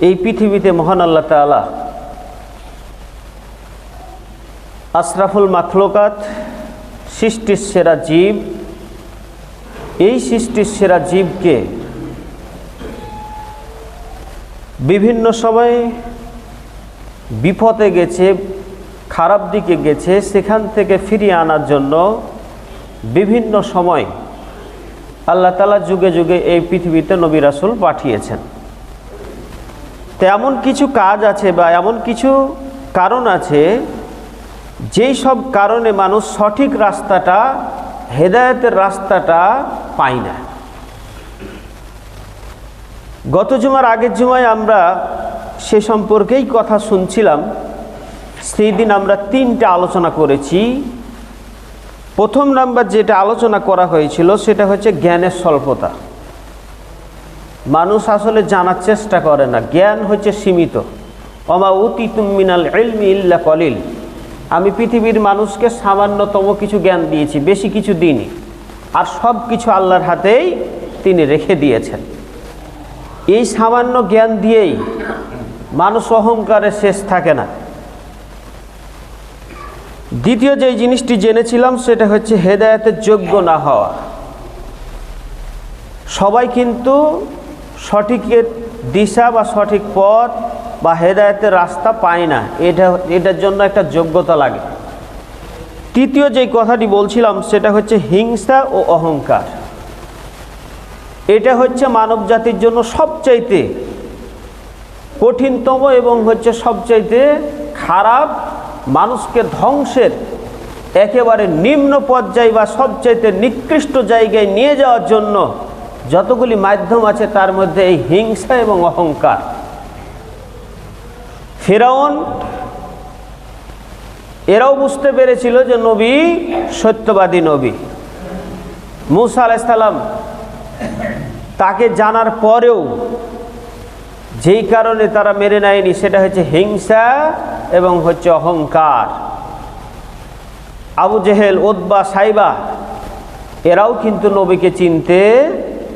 এই পৃথিবীতে মহান আল্লাহ তালা আশরাফুল মাখলুকাত, সৃষ্টির সেরা জীব, এই সৃষ্টির সেরা জীবকে বিভিন্ন সময়ে বিপদে গেছে, খারাপ দিকে গেছে, সেখান থেকে ফিরিয়ে আনার জন্য বিভিন্ন সময় আল্লাহ তালা যুগে যুগে এই পৃথিবীতে নবী রাসুল পাঠিয়েছেন। তো এমন কিছু কাজ আছে বা এমন কিছু কারণ আছে, যেই সব কারণে মানুষ সঠিক রাস্তাটা, হেদায়তের রাস্তাটা পায় না। গত জুমার আগের জুমায় আমরা সে সম্পর্কেই কথা শুনছিলাম। সেই দিন আমরা তিনটা আলোচনা করেছি। প্রথম নাম্বার যেটা আলোচনা করা হয়েছিল, সেটা হচ্ছে জ্ঞানের স্বল্পতা। মানুষ আসলে জানার চেষ্টা করে না। জ্ঞান হচ্ছে সীমিত। অমা উতি তুমিনাল এলমি ইল্লা কলিল। আমি পৃথিবীর মানুষকে সামান্যতম কিছু জ্ঞান দিয়েছি, বেশি কিছু দিইনি। আর সব কিছু আল্লাহর হাতেই তিনি রেখে দিয়েছেন। এই সামান্য জ্ঞান দিয়েই মানুষ অহংকারে শেষ থাকে না। দ্বিতীয় যে জিনিসটি জেনেছিলাম, সেটা হচ্ছে হেদায়তের যোগ্য না হওয়া। সবাই কিন্তু সঠিকের দিশা বা সঠিক পথ বা হেদায়তের রাস্তা পায় না। এটা, এটার জন্য একটা যোগ্যতা লাগে। তৃতীয় যে কথাটি বলছিলাম, সেটা হচ্ছে হিংসা ও অহংকার। এটা হচ্ছে মানব জাতির জন্য সবচাইতে কঠিনতম এবং হচ্ছে সবচাইতে খারাপ, মানুষকে ধ্বংসের একেবারে নিম্ন পর্যায়ে বা সবচাইতে নিকৃষ্ট জায়গায় নিয়ে যাওয়ার জন্য যতগুলি মাধ্যম আছে, তার মধ্যে এই হিংসা এবং অহংকার। ফেরাউন এরাও বুঝতে পেরেছিল যে নবী সত্যবাদী নবী। মুসা আলাইসাল্লাম তাকে জানার পরেও যেই কারণে তারা মেরে নেয়নি, সেটা হচ্ছে হিংসা এবং হচ্ছে অহংকার। আবু জেহেল ওদবা সাইবা, এরাও কিন্তু নবীকে চিনতে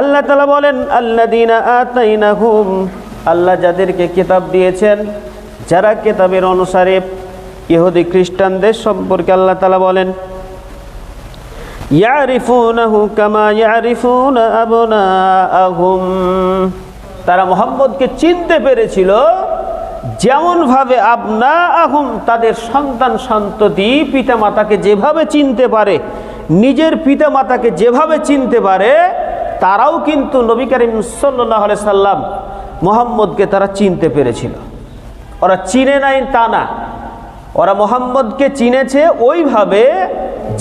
আল্লাহ তালা বলেন আল্লাদিনা আতাইনাহুম আল্লাহ যাদেরকে কিতাব দিয়েছেন, যারা কিতাবের অনুসারে ইহুদি খ্রিস্টানদের সম্পর্কে আল্লাহ তালা বলেন তারা মোহাম্মদকে চিনতে পেরেছিল যেমনভাবে আপনা আহুম তাদের সন্তান সন্ততি পিতামাতাকে যেভাবে চিনতে পারে, নিজের পিতামাতাকে যেভাবে চিনতে পারে তারাও কিন্তু নবী করিম সাল্লাহ সাল্লাম মোহাম্মদকে তারা চিনতে পেরেছিল। ওরা চিনে নাই তা না। ওরা মোহাম্মদকে চিনেছে ওইভাবে,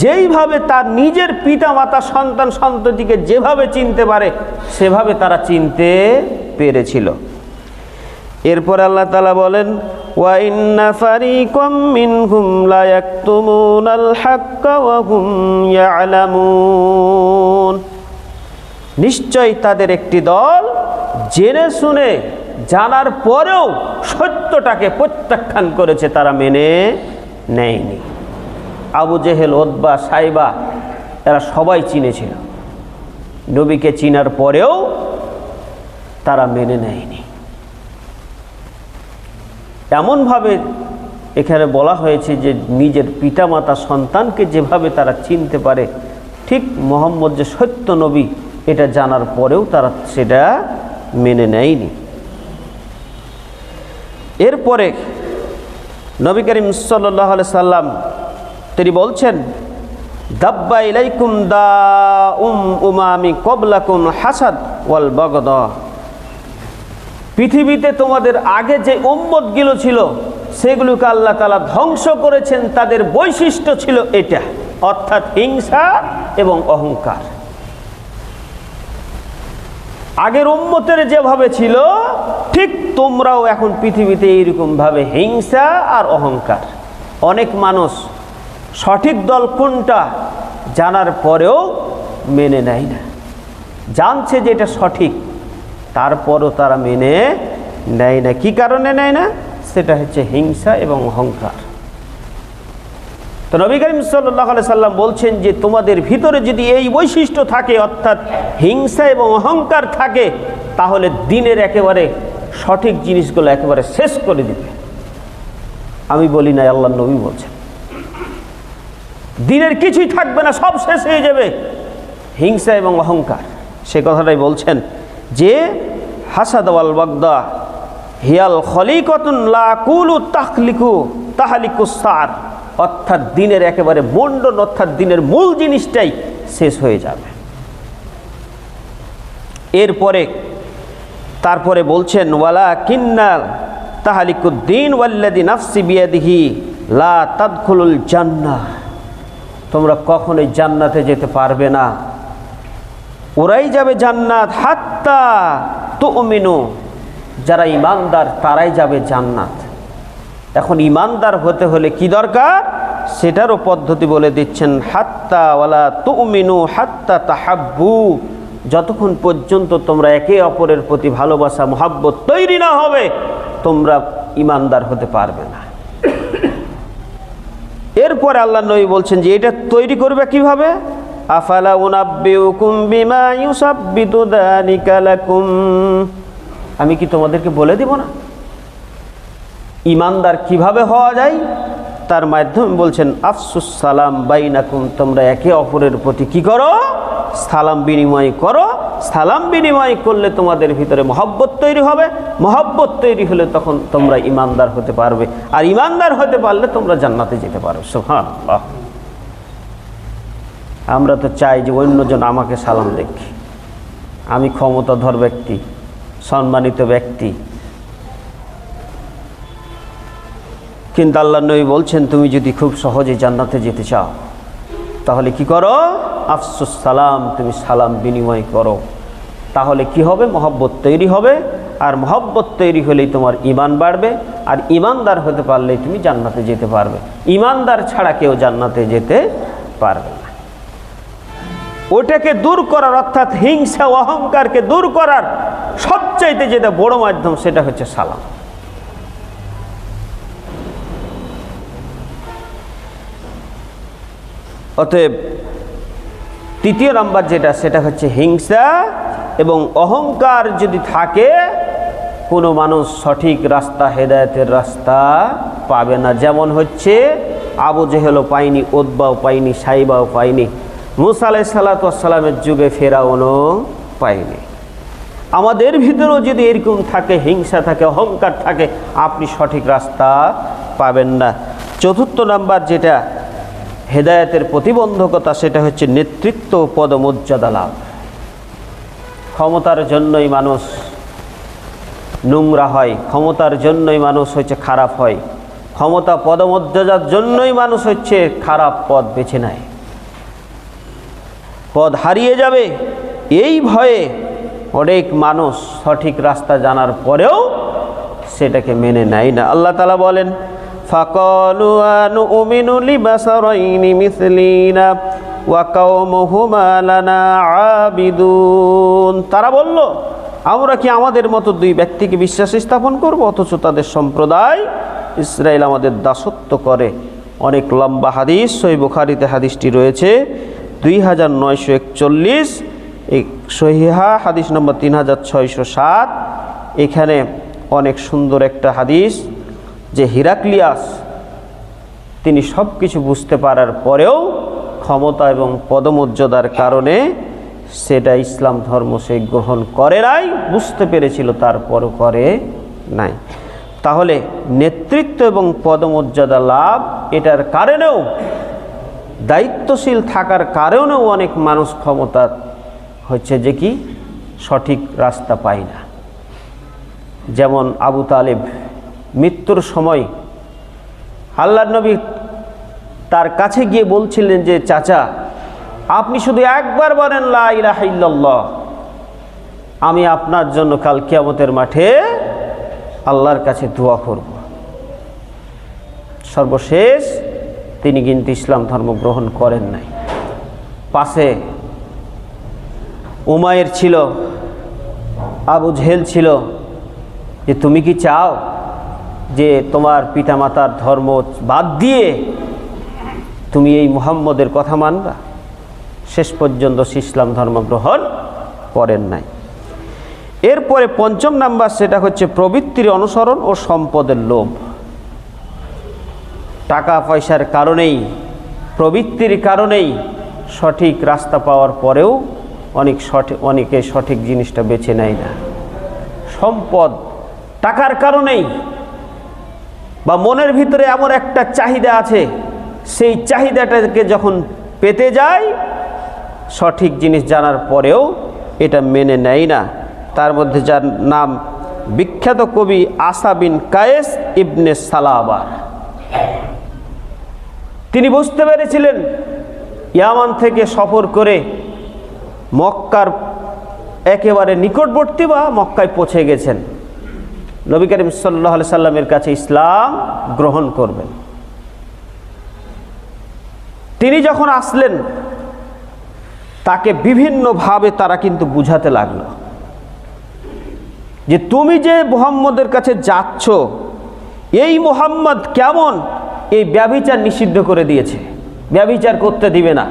যেইভাবে তার নিজের পিতা মাতা সন্তান, সন্ততিকে যেভাবে চিনতে পারে, সেভাবে তারা চিনতে পেরেছিল। এরপর আল্লাহ তালা বলেন ওয়াইন্না নিশ্চয় তাদের একটি দল জেনে শুনে জানার পরেও সত্যটাকে প্রত্যাখ্যান করেছে তারা মেনে নেয়নি। আবু জেহেল ওদবা সাইবা, এরা সবাই চিনেছিল। নবীকে চিনার পরেও তারা মেনে নেয়নি। এমনভাবে এখানে বলা হয়েছে যে নিজের পিতামাতা সন্তানকে যেভাবে তারা চিনতে পারে, ঠিক মোহাম্মদ যে সত্য নবী এটা জানার পরেও তারা সেটা মেনে নেয়নি। এরপরে নবী করিম সাল্লাহ সাল্লাম তিনি বলছেন, দাব্বা দা উম উমামি কবলাকুম হাসাদ ওয়াল বগদ। পৃথিবীতে তোমাদের আগে যে উম্মতগুলো ছিল, সেগুলোকে আল্লাহ তালা ধ্বংস করেছেন, তাদের বৈশিষ্ট্য ছিল এটা, অর্থাৎ হিংসা এবং অহংকার। আগের উম্মতের যেভাবে ছিল, ঠিক তোমরাও এখন পৃথিবীতে এইরকমভাবে হিংসা আর অহংকার। অনেক মানুষ সঠিক দল কোনটা জানার পরেও মেনে নেয় না। জানছে যে এটা সঠিক, তারপরও তারা মেনে নেয় না। কি কারণে নেয় না? সেটা হচ্ছে হিংসা এবং অহংকার। তো নবী করিম সাল্লাহ সাল্লাম বলছেন যে তোমাদের ভিতরে যদি এই বৈশিষ্ট্য থাকে, অর্থাৎ হিংসা এবং অহংকার থাকে, তাহলে দিনের একেবারে সঠিক জিনিসগুলো একেবারে শেষ করে দিবে। আমি বলি না আল্লাহ নবী বলছেন। দিনের কিছুই থাকবে না, সব শেষ হয়ে যাবে। হিংসা এবং অহংকার, সে কথাটাই বলছেন যে, হাসাদ ওয়াল বাগদা, হিয়াল খলিকতুন লা কুলু তাহলিকু তাহালিকু সার। অর্থাৎ দিনের একেবারে মন্ডন, অর্থাৎ দিনের মূল জিনিসটাই শেষ হয়ে যাবে। এরপরে, তারপরে বলছেন ওয়ালা কিন্নাল তাহালিকুদ্দিন ওয়াল্লাদি নাফসি বিয়াদিহি লা তাদখুলুল জান্নাহ। তোমরা কখনোই জান্নাতে যেতে পারবে না। ওরাই যাবে জান্নাত, হাত্তা তুমিনু। যারা ইমানদার তারাই যাবে জান্নাত। এখন ইমানদার হতে হলে কি দরকার? সেটারও পদ্ধতি বলে দিচ্ছেন, হাত্তা ওয়ালা তুমিনু হাত্তা তাহাব্বু। যতক্ষণ পর্যন্ত তোমরা একে অপরের প্রতি ভালোবাসা, মহাব্বত তৈরি না হবে, তোমরা ইমানদার হতে পারবে না। এরপরে আল্লাহ নবী বলছেন যে, এটা তৈরি করবে কীভাবে? আফালা উনাব্বিউকুম বিমা ইউসাব্বিতু লাকুম। আমি কি তোমাদেরকে বলে দিব না? ইমানদার কীভাবে হওয়া যায়? তার মাধ্যমে বলছেন, আফসুস সালাম বাইনাকুম, তোমরা একে অপরের প্রতি কি করো? সালাম বিনিময় করো। সালাম বিনিময় করলে তোমাদের ভিতরে মহব্বত তৈরি হবে। মহব্বত তৈরি হলে তখন তোমরা ইমানদার হতে পারবে। আর ইমানদার হতে পারলে তোমরা জান্নাতে যেতে পারো। সোহান আমরা তো চাই যে অন্যজন আমাকে সালাম দেখি। আমি ক্ষমতাধর ব্যক্তি, সম্মানিত ব্যক্তি। কিন্তু আল্লাহ নবী বলছেন, তুমি যদি খুব সহজে জান্নাতে যেতে চাও, তাহলে কি করো? আফসুস সালাম, তুমি সালাম বিনিময় করো। তাহলে কি হবে? মহব্বত তৈরি হবে। আর মহব্বত তৈরি হলেই তোমার ইমান বাড়বে। আর ইমানদার হতে পারলেই তুমি জান্নাতে যেতে পারবে। ইমানদার ছাড়া কেউ জান্নাতে যেতে পারবে না। ওটাকে দূর করার, অর্থাৎ হিংসা অহংকারকে দূর করার সবচাইতে যেটা বড় মাধ্যম, সেটা হচ্ছে সালাম। অতএব তৃতীয় নাম্বার যেটা, সেটা হচ্ছে হিংসা এবং অহংকার যদি থাকে, কোনো মানুষ সঠিক রাস্তা, হেদায়তের রাস্তা পাবে না। যেমন হচ্ছে আবু জেহেলও পাইনি ওদবাও পাইনি সাইবাও পাইনি মুসা আলাই সাল্লাতামের যুগে ফেরাউনও পাইনি আমাদের ভিতরেও যদি এরকম থাকে, হিংসা থাকে, অহংকার থাকে, আপনি সঠিক রাস্তা পাবেন না। চতুর্থ নাম্বার যেটা হেদায়তের প্রতিবন্ধকতা সেটা হচ্ছে নেতৃত্ব পদমর্যাদা লাভ। ক্ষমতার জন্যই মানুষ নোংরা হয়, ক্ষমতার জন্যই মানুষ হচ্ছে খারাপ হয়। ক্ষমতা পদমর্যাদার জন্যই মানুষ হচ্ছে খারাপ পদ বেছে নেয়। পদ হারিয়ে যাবে, এই ভয়ে অনেক মানুষ সঠিক রাস্তা জানার পরেও সেটাকে মেনে নেয় না। আল্লাহ তালা বলেন فقالوا أنؤمن لبشرين مثلينا وقومهما لنا عابدون তারা বলল আমরা কি আমাদের মতো দুই ব্যক্তিকে বিশ্বাস স্থাপন করব অথচ তাদের সম্প্রদায় ইসরায়েল আমাদের দাসত্ব করে অনেক লম্বা হাদিস সই বুখারিতে হাদিসটি রয়েছে দুই হাজার নয়শো একচল্লিশ এই সহিহা হাদিস নম্বর তিন হাজার ছয়শো সাত এখানে অনেক সুন্দর একটা হাদিস যে হিরাক্লিয়াস, তিনি সব কিছু বুঝতে পারার পরেও ক্ষমতা এবং পদমর্যাদার কারণে সেটা ইসলাম ধর্ম সে গ্রহণ করে নাই, বুঝতে পেরেছিল, তারপরও করে নাই। তাহলে নেতৃত্ব এবং পদমর্যাদা লাভ, এটার কারণেও, দায়িত্বশীল থাকার কারণেও অনেক মানুষ ক্ষমতা হচ্ছে যে কি, সঠিক রাস্তা পায় না। যেমন আবু তালেব মৃত্যুর সময় আল্লাহ নবী তার কাছে গিয়ে বলছিলেন যে, চাচা, আপনি শুধু একবার বলেন আমি আপনার জন্য কাল কিয়ামতের মাঠে আল্লাহর কাছে দোয়া করব। সর্বশেষ তিনি কিন্তু ইসলাম ধর্ম গ্রহণ করেন নাই। পাশে উমায়ের ছিল, আবু জেহেল ছিল। যে, তুমি কি চাও যে তোমার পিতামাতার ধর্ম বাদ দিয়ে তুমি এই মুহাম্মদের কথা মানবা, শেষ পর্যন্ত ইসলাম ধর্ম গ্রহণ করেন নাই। এরপরে পঞ্চম নাম্বার সেটা হচ্ছে প্রবৃত্তির অনুসরণ ও সম্পদের লোভ। টাকা পয়সার কারণেই, প্রবৃত্তির কারণেই সঠিক রাস্তা পাওয়ার পরেও অনেক সঠিক অনেকে সঠিক জিনিসটা বেছে নেয় না। সম্পদ টাকার কারণেই বা মনের ভিতরে এমন একটা চাহিদা আছে, সেই চাহিদাটাকে যখন পেতে যায়, সঠিক জিনিস জানার পরেও এটা মেনে নেয় না। তার মধ্যে যার নাম বিখ্যাত কবি আসা বিন কায়েস ইবনে সালাবার তিনি বুঝতে পেরেছিলেন, ইয়ামান থেকে সফর করে মক্কার একেবারে নিকটবর্তী বা মক্কায় পৌঁছে গেছেন। নবী করিম সাল্লাহ সাল্লামের কাছে ইসলাম গ্রহণ করবেন। তিনি যখন আসলেন, তাকে বিভিন্নভাবে তারা কিন্তু বুঝাতে লাগল। যে তুমি যে মোহাম্মদের কাছে যাচ্ছ, এই মোহাম্মদ কেমন? এই ব্যবিচার নিষিদ্ধ করে দিয়েছে। ব্যবিচার করতে দিবে না।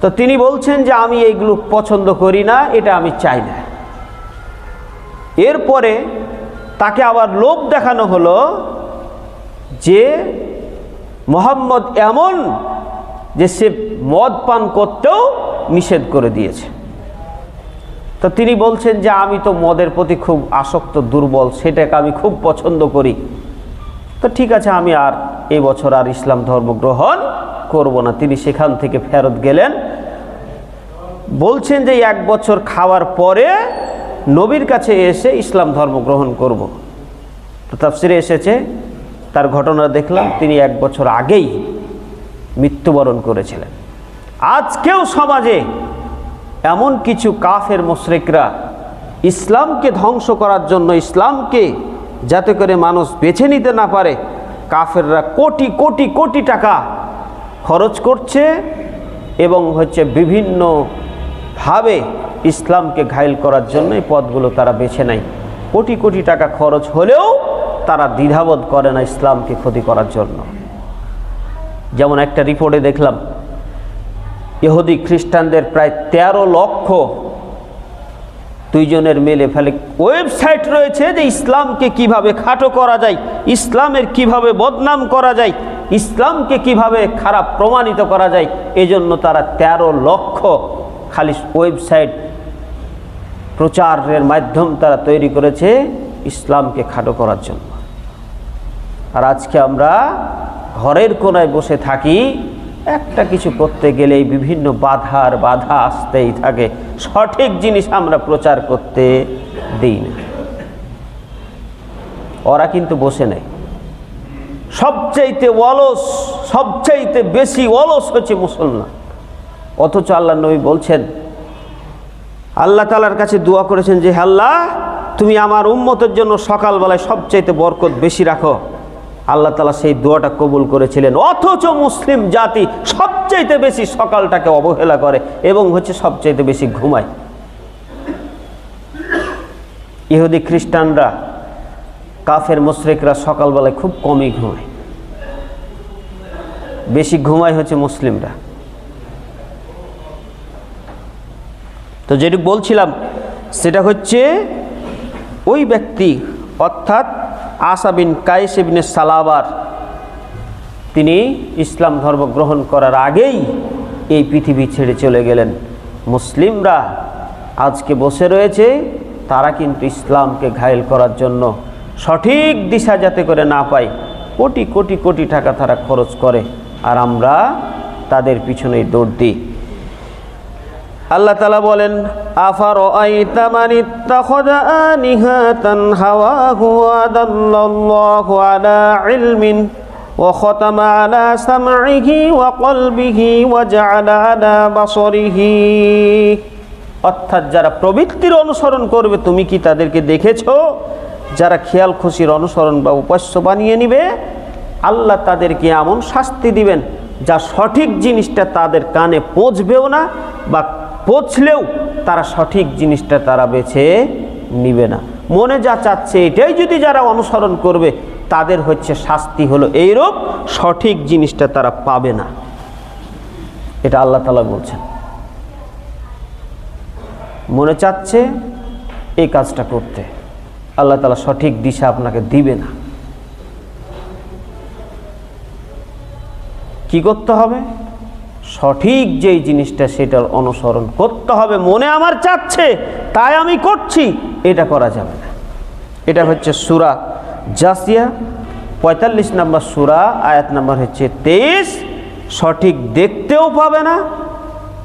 তো তিনি বলছেন যে, আমি এইগুলো পছন্দ করি না, এটা আমি চাই না। এরপরে তাকে আবার লোভ দেখানো হলো যে মোহাম্মদ এমন যে সে মদ পান করতেও নিষেধ করে দিয়েছে। তো তিনি বলছেন যে আমি তো মদের প্রতি খুব আসক্ত, দুর্বল, সেটাকে আমি খুব পছন্দ করি। তো ঠিক আছে, আমি আর এই বছর আর ইসলাম ধর্ম গ্রহণ করব না। তিনি সেখান থেকে ফেরত গেলেন। বলছেন যে এক বছর খাওয়ার পরে নবীর কাছে এসে ইসলাম ধর্ম গ্রহণ করব। তো তাফসিরে এসেছে, তার ঘটনা দেখলাম, তিনি এক বছর আগেই মৃত্যুবরণ করেছিলেন। আজকেও সমাজে এমন কিছু কাফের মোশরেকরা ইসলামকে ধ্বংস করার জন্য ইসলামকে যাতে করে মানুষ বেছে নিতে না পারে, কাফেররা কোটি কোটি কোটি টাকা খরচ করছে এবং হচ্ছে বিভিন্নভাবে ইসলামকে ঘায়ল করার জন্য এই পথগুলো তারা বেছে নেয়। কোটি কোটি টাকা খরচ হলেও তারা দ্বিধাবোধ করে না ইসলামকে ক্ষতি করার জন্য। যেমন একটা রিপোর্টে দেখলাম, ইহুদি খ্রিস্টানদের প্রায় ১৩ লক্ষ দুইজনের মেলে ফেলে ওয়েবসাইট রয়েছে যে ইসলামকে কীভাবে খাটো করা যায়, ইসলামের কীভাবে বদনাম করা যায়, ইসলামকে কীভাবে খারাপ প্রমাণিত করা যায়, এজন্য তারা ১৩ লক্ষ খালি ওয়েবসাইট প্রচারের মাধ্যম তারা তৈরি করেছে ইসলামকে খাটো করার জন্য। আর আজকে আমরা ঘরের কোনায় বসে থাকি, একটা কিছু করতে গেলেই বিভিন্ন বাধার বাধা আসতেই থাকে। সঠিক জিনিস আমরা প্রচার করতে দিই না। ওরা কিন্তু বসে নেই। সবচাইতে অলস, সবচাইতে বেশি অলস হচ্ছে মুসলমান। অথচ আল্লাহ নবী বলছেন আল্লাহ তালার কাছে দোয়া করেছেন যে, "হে আল্লাহ, তুমি আমার উম্মতের জন্য সকালবেলায় সবচাইতে বরকত বেশি রাখো। আল্লাহ তালা সেই দোয়াটা কবুল করেছিলেন। অথচ মুসলিম জাতি সবচাইতে বেশি সকালটাকে অবহেলা করে এবং হচ্ছে সবচাইতে বেশি ঘুমায়। ইহুদি খ্রিস্টানরা, কাফের মুশরিকরা সকালবেলায় খুব কমই ঘুমায়। বেশি ঘুমায় হচ্ছে মুসলিমরা। তো যেটুকু বলছিলাম, সেটা হচ্ছে ওই ব্যক্তি, অর্থাৎ আসাবিন কায়েস ইবনে সালাবার, তিনি ইসলাম ধর্ম গ্রহণ করার আগেই এই পৃথিবী ছেড়ে চলে গেলেন। মুসলিমরা আজকে বসে রয়েছে, তারা কিন্তু ইসলামকে ঘায়েল করার জন্য সঠিক দিশা যাতে করে না পায়, কোটি কোটি কোটি টাকা তারা খরচ করে, আর আমরা তাদের পিছনেই দৌড় দিই। আল্লাহ তালা বলেন আফার ইলমিন وختم على سمعه وقلبه وجعل على بصره অর্থাৎ যারা প্রবৃত্তির অনুসরণ করবে তুমি কি তাদেরকে দেখেছো যারা খেয়াল খুশির অনুসরণ বা উপাস্য বানিয়ে নিবে আল্লাহ তাদেরকে এমন শাস্তি দিবেন যা সঠিক জিনিসটা তাদের কানে পৌঁছবেও না বা পৌঁছলেও তারা সঠিক জিনিসটা তারা বেছে নিবে না। মনে যা চাচ্ছে এটাই যদি যারা অনুসরণ করবে, তাদের হচ্ছে শাস্তি হলো এইরূপ সঠিক জিনিসটা তারা পাবে না। এটা আল্লাহ তালা বলছেন। মনে চাচ্ছে এই কাজটা করতে, আল্লাহ তালা সঠিক দিশা আপনাকে দিবে না। কি করতে হবে? সঠিক যেই জিনিসটা সেটার অনুসরণ করতে হবে, মনে আমার চাচ্ছে, তাই আমি করছি, এটা করা যাবে না। এটা হচ্ছে সুরা জাসিয়া, পঁয়তাল্লিশ নম্বর সুরা, আয়াত নম্বর হচ্ছে তেইশ। সঠিক দেখতেও পাবে না,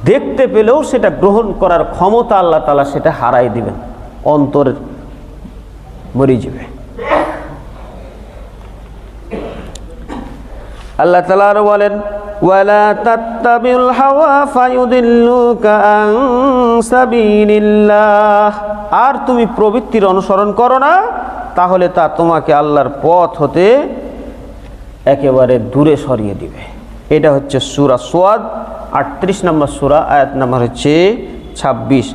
দেখতে পেলেও সেটা গ্রহণ করার ক্ষমতা আল্লাহ তালা সেটা হারাই দিবেন অন্তরের মরে যাবে। আল্লাহ তালা আরও বলেন ওয়ালা তাত্তাবিল হাওয়া ফায়ুদিল্লুকা আন সাবিলিল্লাহ। আর তুমি প্রবৃত্তির অনুসরণ করো না, তাহলে তা তোমাকে আল্লাহর পথ হতে একেবারে দূরে সরিয়ে দিবে। এটা হচ্ছে সুরা সোয়াদ, আটত্রিশ নম্বর সুরা, আয়াত নম্বর হচ্ছে ছাব্বিশ।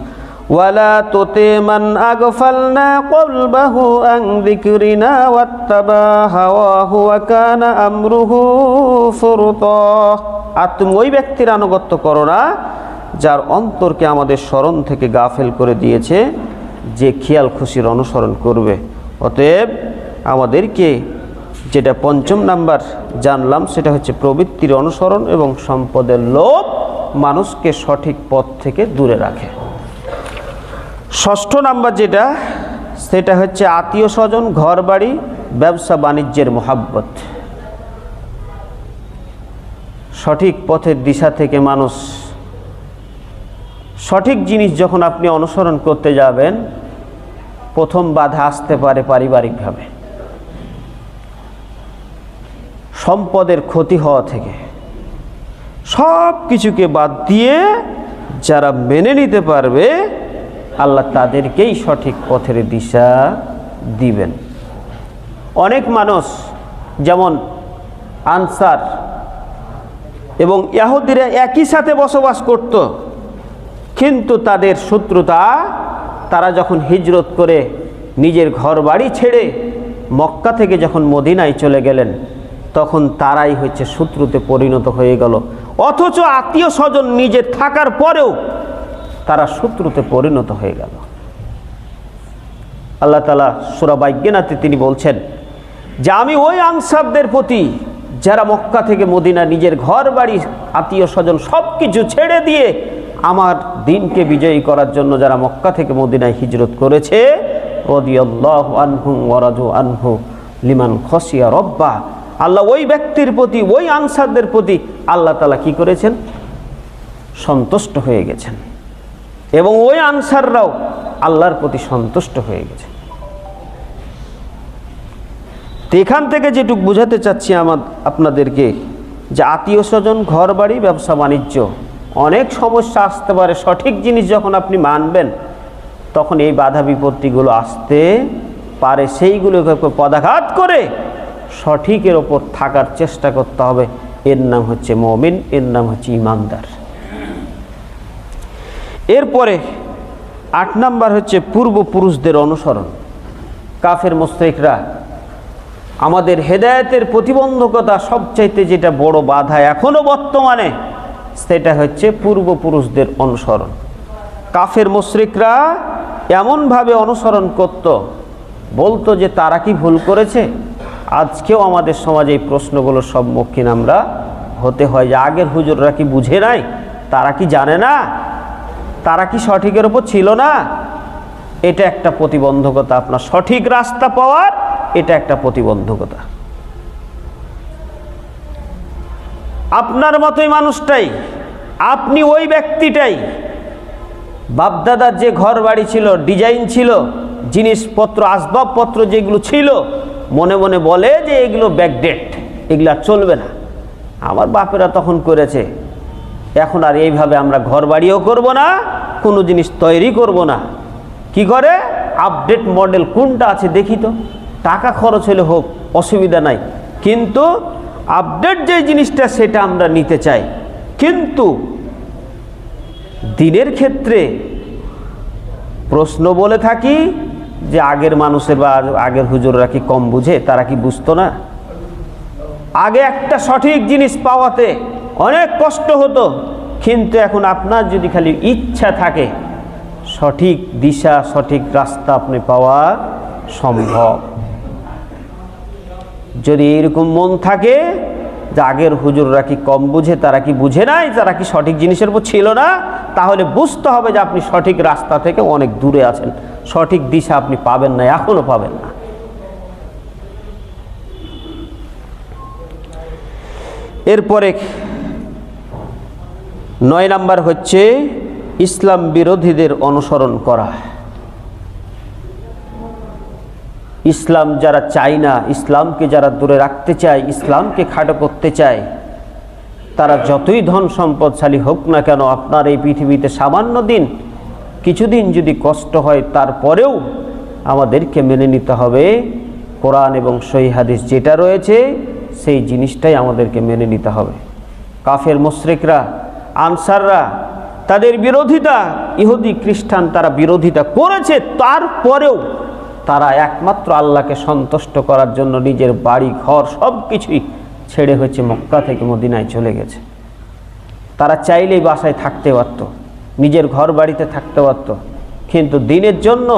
ওয়ালা তোতে মান আগফালনা কলবাহু আং যিকরিনা ওয়াত্তাবা হাওয়াহু ওয়া কানা আমরুহু ফুরতা। আর তুমি ওই ব্যক্তির আনুগত্য করো না, যার অন্তরকে আমাদের স্মরণ থেকে গাফেল করে দিয়েছে, যে খেয়াল খুশির অনুসরণ করবে। অতএব আমাদেরকে যেটা পঞ্চম নাম্বার জানলাম, সেটা হচ্ছে প্রবৃত্তির অনুসরণ এবং সম্পদের লোভ মানুষকে সঠিক পথ থেকে দূরে রাখে। ষষ্ঠ নাম্বার যেটা, সেটা হচ্ছে আত্মীয় স্বজন ঘর বাড়ি ব্যবসা বাণিজ্যের মোহাব্বত। সঠিক পথের দিশা থেকে মানুষ সঠিক জিনিস যখন আপনি অনুসরণ করতে যাবেন, প্রথম বাধা আসতে পারে পারিবারিকভাবে। সম্পদের ক্ষতি হওয়া থেকে। সব কিছুকে বাদ দিয়ে যারা মেনে নিতে পারবে আল্লাহ তাদেরকেই সঠিক পথের দিশা দিবেন। অনেক মানুষ যেমন আনসার এবং ইয়াহুদিরা একই সাথে বসবাস করত, কিন্তু তাদের শত্রুতা, তারা যখন হিজরত করে নিজের ঘর বাড়ি ছেড়ে মক্কা থেকে যখন মদিনায় চলে গেলেন, তখন তারাই হচ্ছে শত্রুতে পরিণত হয়ে গেল। অথচ আত্মীয় স্বজন নিজের থাকার পরেও তারা শত্রুতে পরিণত হয়ে গেল। আল্লাহ তালা সুরাবাজ্ঞানাতে তিনি বলছেন, যে আমি ওই আনসারদের প্রতি, যারা মক্কা থেকে মদিনা নিজের ঘর বাড়ি আত্মীয় স্বজন সব কিছু ছেড়ে দিয়ে আমার দিনকে বিজয়ী করার জন্য যারা মক্কা থেকে মদিনায় হিজরত করেছে আনহু লিমান খসিয়া রব্বা। আল্লাহ ওই ব্যক্তির প্রতি, ওই আনসারদের প্রতি আল্লাহ তালা কি করেছেন? সন্তুষ্ট হয়ে গেছেন। এবং ওই আনসাররাও আল্লাহর প্রতি সন্তুষ্ট হয়ে গেছে। তো এখান থেকে যেটুক বোঝাতে চাচ্ছি আমার আপনাদেরকে যে আত্মীয় স্বজন ঘর বাড়ি ব্যবসা, বাণিজ্য, অনেক সমস্যা আসতে পারে। সঠিক জিনিস যখন আপনি মানবেন, তখন এই বাধা বিপত্তিগুলো আসতে পারে। সেইগুলোকে পদাঘাত করে সঠিকের ওপর থাকার চেষ্টা করতে হবে। এর নাম হচ্ছে মমিন, এর নাম হচ্ছে ইমানদার। এরপরে আট নাম্বার হচ্ছে পূর্বপুরুষদের অনুসরণ। কাফের মোস্তেকরা আমাদের হেদায়েতের প্রতিবন্ধকতা সবচাইতে যেটা বড় বাধা এখনও বর্তমানে, সেটা হচ্ছে পূর্বপুরুষদের অনুসরণ। কাফের মুশ্রিকরা এমনভাবে অনুসরণ করত, বলতো যে তারা কি ভুল করেছে? আজকেও আমাদের সমাজে এই প্রশ্নগুলোর সম্মুখীন আমরা হতে হয় যে আগের হুজুররা কি বুঝে নাই? তারা কি জানে না? তারা কি সঠিকের ওপর ছিল না? এটা একটা প্রতিবন্ধকতা। আপনার সঠিক রাস্তা পাওয়ার এটা একটা প্রতিবন্ধকতা। আপনার মতোই মানুষটাই, আপনি ওই ব্যক্তিটাই বাপদাদার যে ঘর বাড়ি ছিল, ডিজাইন ছিল, জিনিসপত্র, আসবাবপত্র যেগুলো ছিল, মনে মনে বলে যে এগুলো ব্যাকডেট এগুলো আর চলবে না। আমার বাপেরা তখন করেছে, এখন আর এইভাবে আমরা ঘর বাড়িও করব না কোনো জিনিস তৈরি করব না। কি করে? আপডেট মডেল কোনটা আছে দেখি তো। টাকা খরচ হলে হোক, অসুবিধা নাই। কিন্তু আপডেট যে জিনিসটা সেটা আমরা নিতে চাই। কিন্তু দিনের ক্ষেত্রে প্রশ্ন বলে থাকি যে আগের মানুষের বা আগের হুজুররা কি কম বুঝে? তারা কি বুঝতো না? আগে একটা সঠিক জিনিস পাওয়াতে অনেক কষ্ট হতো। কিন্তু এখন আপনার যদি খালি ইচ্ছা থাকে, সঠিক দিশা, সঠিক রাস্তা আপনি পাওয়া সম্ভব। যদি এরকম মন থাকে, যে আগের হুজুররা কি কম বুঝে, তারা কি বুঝে নাই, তারা কি সঠিক জিনিসের উপর ছিল না? তাহলে বুঝতে হবে যে আপনি সঠিক রাস্তা থেকে অনেক দূরে আছেন। সঠিক দিশা আপনি পাবেন না, এখনও পাবেন না। এরপরে নয় নাম্বার হচ্ছে ইসলাম বিরোধীদের অনুসরণ করা। ইসলাম যারা চায় না, ইসলামকে যারা দূরে রাখতে চায়, ইসলামকে খাটো করতে চায়, তারা যতই ধন সম্পদশালী হোক না কেন, আপনার এই পৃথিবীতে সামান্য দিন, কিছুদিন যদি কষ্ট হয়, তারপরেও আমাদেরকে মেনে নিতে হবে। কোরআন এবং সহি হাদিস যেটা রয়েছে, সেই জিনিসটাই আমাদেরকে মেনে নিতে হবে। কাফের মুশরিকরা আনসাররা তাদের বিরোধিতা, ইহুদি খ্রিস্টান তারা বিরোধিতা করেছে, তারপরেও তারা একমাত্র আল্লাহকে সন্তুষ্ট করার জন্য নিজের বাড়ি, ঘর সব কিছুই ছেড়ে হয়েছে, মক্কা থেকে মদিনায় চলে গেছে। তারা চাইলেই বাসায় থাকতে পারত, নিজের ঘর বাড়িতে থাকতে পারত, কিন্তু দিনের জন্য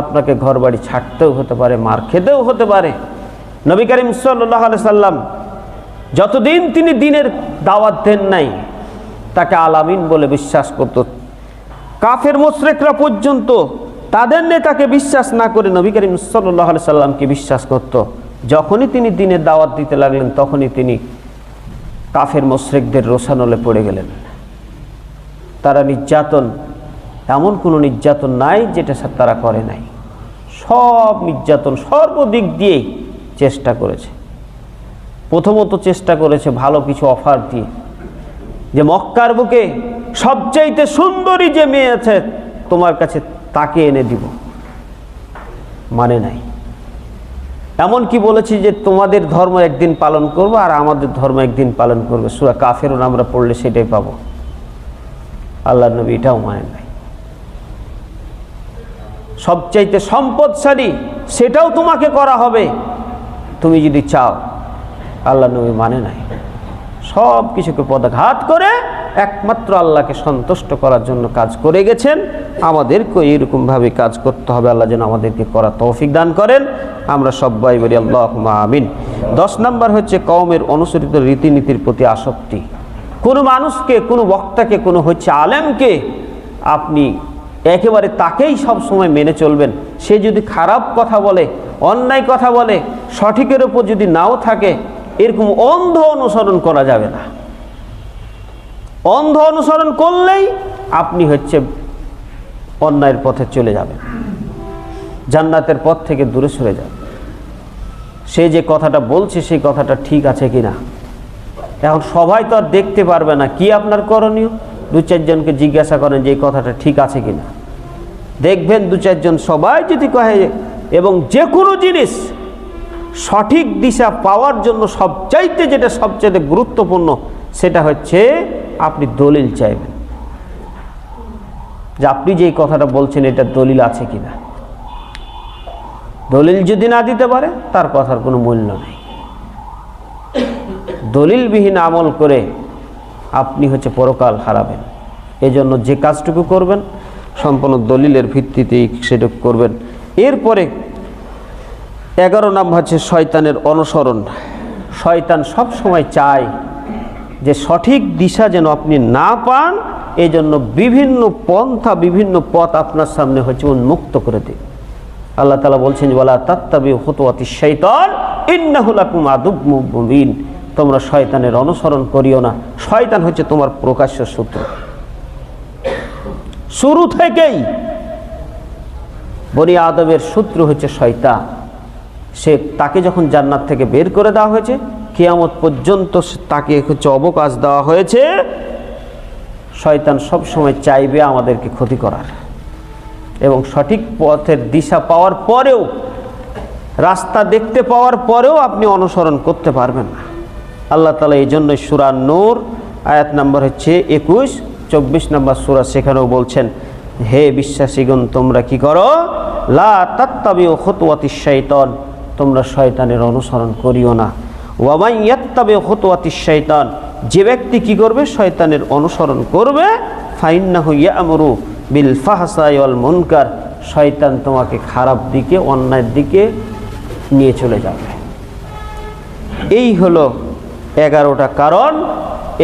আপনাকে ঘর বাড়ি ছাড়তেও হতে পারে, মার খেতেও হতে পারে। নবী করিম সাল্লাহ সাল্লাম যতদিন তিনি দিনের দাওয়াত দেন নাই তাকে আলামিন বলে বিশ্বাস করত। কাফের মোশরেকরা পর্যন্ত তাদের নেতাকে বিশ্বাস না করে নবী করিম সাল্লাহ সাল্লামকে বিশ্বাস করত। যখনই তিনি দিনের দাওয়াত দিতে লাগলেন, তখনই তিনি কাফের মোশরেকদের রোসানলে পড়ে গেলেন। তারা নির্যাতন, এমন কোনো নির্যাতন নাই যেটা তারা করে নাই। সব নির্যাতন সর্বদিক দিয়েই চেষ্টা করেছে। প্রথমত চেষ্টা করেছে ভালো কিছু অফার দিয়ে। যে মক্কার বুকে সবচাইতে সুন্দরী যে মেয়ে আছে, তোমার কাছে তাকে এনে দিব। মানে নাই। এমন কি বলেছি যে তোমাদের ধর্ম একদিন পালন করব আর আমাদের ধর্ম একদিন পালন করবে। সুরা কাফেরও আমরা পড়লে সেটাই পাবো। আল্লাহ নবী এটাও মানে নাই। সবচাইতে সম্পদশালী সেটাও তোমাকে করা হবে। তুমি যদি চাও আল্লাহ নবী মানে নাই। সব কিছুকে পদাঘাত করে একমাত্র আল্লাহকে সন্তুষ্ট করার জন্য কাজ করে গেছেন। আমাদেরকে এইরকমভাবে কাজ করতে হবে। আল্লাহ যেন আমাদেরকে করা তৌফিক দান করেন। আমরা সবাই বলি আল্লাহ আমিন। দশ নম্বর হচ্ছে কওমের অনুসরিত রীতিনীতির প্রতি আসক্তি। কোনো মানুষকে, কোনো বক্তাকে, কোনো হচ্ছে আলেমকে আপনি একেবারে তাকেই সব সময় মেনে চলবেন। সে যদি খারাপ কথা বলে, অন্যায় কথা বলে, সঠিকের উপর যদি নাও থাকে এরকম অন্ধ অনুসরণ করা যাবে না। অন্ধ অনুসরণ করলেই আপনি হচ্ছে অন্যায়ের পথে চলে যাবেন। জান্নাতের পথ থেকে দূরে সরে যাবেন সে যে কথাটা বলছে, সেই কথাটা ঠিক আছে কি না এখন সবাই তো আর দেখতে পারবে না কি আপনার করণীয়। দু চারজনকে জিজ্ঞাসা করেন যে এই কথাটা ঠিক আছে কি না দেখবেন দু চারজন সবাই যদি কহে, এবং যে কোনো জিনিস সঠিক দিশা পাওয়ার জন্য সবচাইতে যেটা সবচাইতে গুরুত্বপূর্ণ, সেটা হচ্ছে আপনি দলিল চাইবেন। যে আপনি যেই কথাটা বলছেন, এটা দলিল আছে কিনা? দলিল যদি না দিতে পারে, তার কথার কোনো মূল্য নেই। দলিলবিহীন আমল করে আপনি হচ্ছে পরকাল হারাবেন। এজন্য যে কাজটুকু করবেন, সম্পূর্ণ দলিলের ভিত্তিতেই সেটুকু করবেন। এরপরে এগারো নাম হচ্ছে শয়তানের অনুসরণ। শয়তান সব সময় চায় যে সঠিক দিশা যেন আপনি না পান এই জন্য বিভিন্ন পন্থা, বিভিন্ন পথ আপনার সামনে হচ্ছে উন্মুক্ত করে দিন। আল্লাহ তালা বলছেন বলা তাত্তাবি হতোয়াতি শৈতন ইন্নাহুলাকুম আদুব মুবিন। তোমরা শয়তানের অনুসরণ করিও না। শয়তান হচ্ছে তোমার প্রকাশ্য সূত্র শুরু থেকেই বনি আদবের সূত্র হচ্ছে শয়তান। সে তাকে যখন জান্নাত থেকে বের করে দেওয়া হয়েছে, কেয়ামত পর্যন্ত তাকে হচ্ছে অবকাশ দেওয়া হয়েছে। শয়তান সব সময় চাইবে আমাদেরকে ক্ষতি করার। এবং সঠিক পথের দিশা পাওয়ার পরেও, রাস্তা দেখতে পাওয়ার পরেও আপনি অনুসরণ করতে পারবেন না। আল্লাহ তালা এই জন্য সুরা নূর, আয়াত নম্বর হচ্ছে একুশ, চব্বিশ নম্বর সুরা সেখানেও বলছেন, হে বিশ্বাসীগণ, তোমরা কি করো? লা তাত্তাবি ও হতুয়াতি শৈতন তোমরা শয়তানের অনুসরণ করিও না। ওয়ামাই ইয়াত্তাবে হতুয়াতি শৈতান যে ব্যক্তি কি করবে? শয়তানের অনুসরণ করবে। ফাইন্না হইয়া আমরু বিল ফাহসাইল মনকার, শয়তান তোমাকে খারাপ দিকে, অন্যায়ের দিকে নিয়ে চলে যাবে। এই হলো এগারোটা কারণ।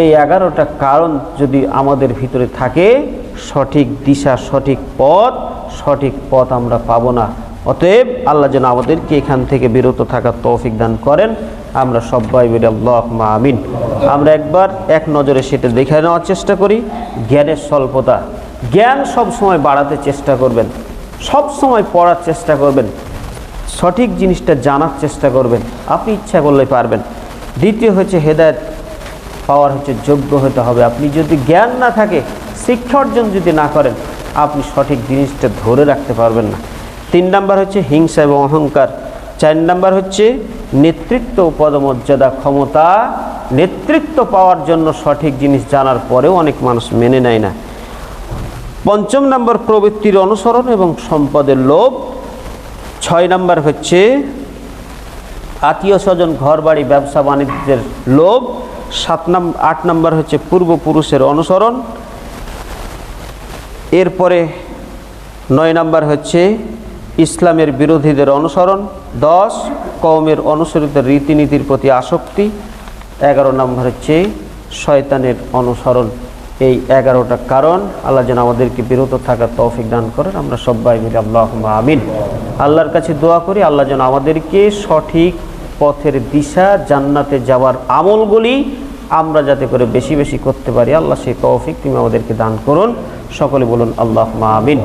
এই এগারোটা কারণ যদি আমাদের ভিতরে থাকে, সঠিক দিশা, সঠিক পথ সঠিক পথ আমরা পাবো না। অতএব আল্লাহ যেন আমাদেরকে এখান থেকে বিরত থাকার তৌফিক দান করেন। আমরা সবাই মিলে আল্লাহ আমিন। আমরা একবার এক নজরে সেটা দেখে নেওয়ার চেষ্টা করি। জ্ঞানের স্বল্পতা। জ্ঞান সব সময় বাড়াতে চেষ্টা করবেন। সব সময় পড়ার চেষ্টা করবেন। সঠিক জিনিসটা জানার চেষ্টা করবেন। আপনি ইচ্ছা করলে পারবেন। দ্বিতীয় হচ্ছে হেদায়ত পাওয়ার হচ্ছে যোগ্য হতে হবে। আপনি যদি জ্ঞান না থাকে, শিক্ষা অর্জন যদি না করেন, আপনি সঠিক জিনিসটা ধরে রাখতে পারবেন না। তিন নাম্বার হচ্ছে হিংসা এবং অহংকার। চার নাম্বার হচ্ছে নেতৃত্ব পদমর্যাদা ক্ষমতা। নেতৃত্ব পাওয়ার জন্য সঠিক জিনিস জানার পরেও অনেক মানুষ মেনে নেয় না। পঞ্চম নম্বর প্রবৃত্তির অনুসরণ এবং সম্পদের লোভ। ছয় নাম্বার হচ্ছে আত্মীয় স্বজন ঘর বাড়ি ব্যবসা, বাণিজ্যের লোভ। সাত নাম, আট নাম্বার হচ্ছে পূর্বপুরুষের অনুসরণ। এরপরে নয় নাম্বার হচ্ছে ইসলামের বিরোধীদের অনুসরণ, দশ, কওমের অনুসরিত রীতিনীতির প্রতি আসক্তি, এগারো নম্বর হচ্ছে শয়তানের অনুসরণ। এই এগারোটা কারণ আল্লাহ যেন আমাদেরকে বিরত থাকার তৌফিক দান করেন। আমরা সবাই মিলে আল্লাহ আমিন। আল্লাহর কাছে দোয়া করি, আল্লাহ যেন আমাদেরকে সঠিক পথের দিশা, জান্নাতে যাওয়ার আমলগুলি আমরা যাতে করে বেশি বেশি করতে পারি। আল্লাহ সেই তৌফিক তুমি আমাদেরকে দান করুন। সকলে বলুন আল্লাহ আমিন।